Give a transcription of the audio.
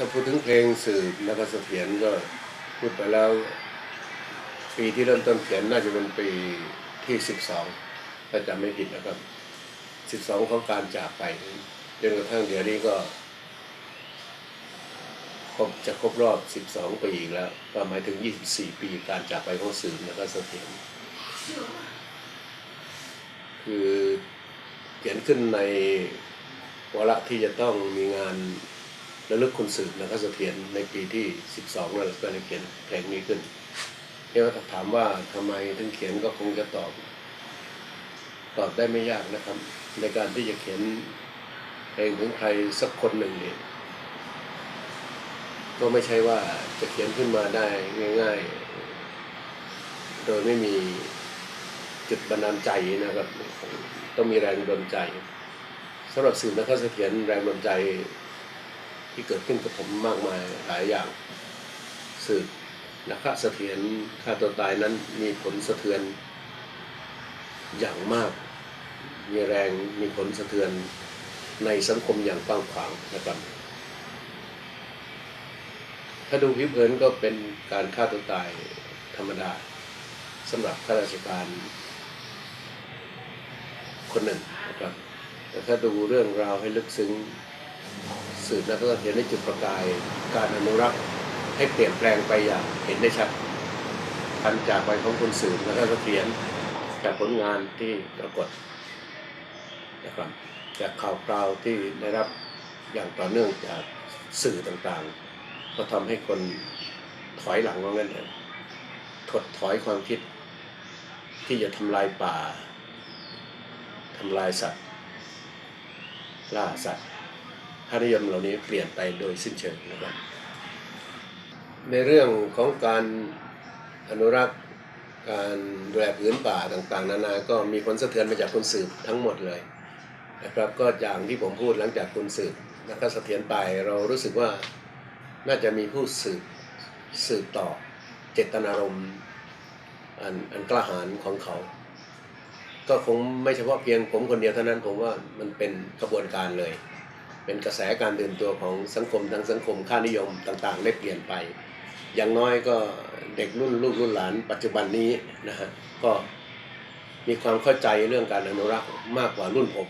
ถ้าพูดถึงเพลงสืบแล้วก็เสถียรก็พูดไปแล้ว ปีที่เริ่มต้นเขียนน่าจะเป็นปีที่สิบสองถ้าจำไม่ผิดนะครับสิบสองของการจากไปจนกระทั่งเดี๋ยวนี้ก็ครบจะครบรอบสิบสองปีอีกแล้วก็หมายถึงยี่สิบสี่ปีการจากไปของสืบแล้วก็เสถียรคือเขียนขึ้นในวาระที่จะต้องมีงาน ระลึกคุณสืบนะครับเสถียรในปีที่ 12นั่นแหละก็เลยเขียนเพลงนี้ขึ้นเที่ว่าถามว่าทำไมถึงเขียนก็คงจะตอบ ตอบได้ไม่ยากนะครับ ในการที่จะเขียนเพลงถึงใครสักคนหนึ่งเนี่ยก็ไม่ใช่ว่าจะเขียนขึ้นมาได้ง่าย ๆ โดยไม่มีจุดบันดาลใจนะครับ ต้องมีแรงดลใจสำหรับสืบนะครับเสถียรแรงดลใจ ที่เกิดขึ้นกับผมมากมายหลายอย่างสืบนะครับเสถียรฆ่าตัวตายนั้นมีผลสะเทือนอย่างมาก มีแรงมีผลสะเทือนในสังคมอย่างกว้างขวางนะครับ ถ้าดูผิวเผินก็เป็นการฆ่าตัวตายธรรมดาสำหรับข้าราชการคนหนึ่งนะครับแต่ถ้าดูเรื่องราวให้ลึกซึ้ง สืบแล้วก็เห็นได้จุดประกายการอนุรักษ์ให้เปลี่ยนแปลงไปอย่างเห็นได้ชัดทันจากไปของคุณสืบแล้วก็เสถียรจากผลงานที่ปรากฏนะครับจากข่าวคราวที่ได้รับอย่างต่อเนื่องจากสื่อต่างๆ ก็ทำให้คนถอยหลังว่างั้นเถอะถดถอยความคิด ที่จะทำลายป่าทำลายสัตว์ ล่าสัตว์ ค่านิยมเหล่านี้เปลี่ยนไปโดยสิ้นเชิงนะครับ ในเรื่องของการอนุรักษ์การดูแลพื้นป่าต่างๆ นานา ก็มีผลสะเทือนมาจากคนสืบทั้งหมดเลยนะครับก็อย่างที่ผมพูดหลังจากคนสืบแล้วก็เสถียรไปเรารู้สึกว่าน่าจะมีผู้สืบสืบต่อเจตนารมณ์อันอันกล้าหาญของเขา ก็คงไม่เฉพาะเพียงผมคนเดียวเท่านั้นผมว่ามันเป็นกระบวนการเลย เป็นกระแสการตื่นตัวของสังคมทางสังคมค่านิยมต่างๆ ได้เปลี่ยนไป อย่างน้อยก็เด็กรุ่นลูกรุ่นหลานปัจจุบันนี้นะฮะก็มีความเข้าใจเรื่องการอนุรักษ์มากกว่ารุ่นผม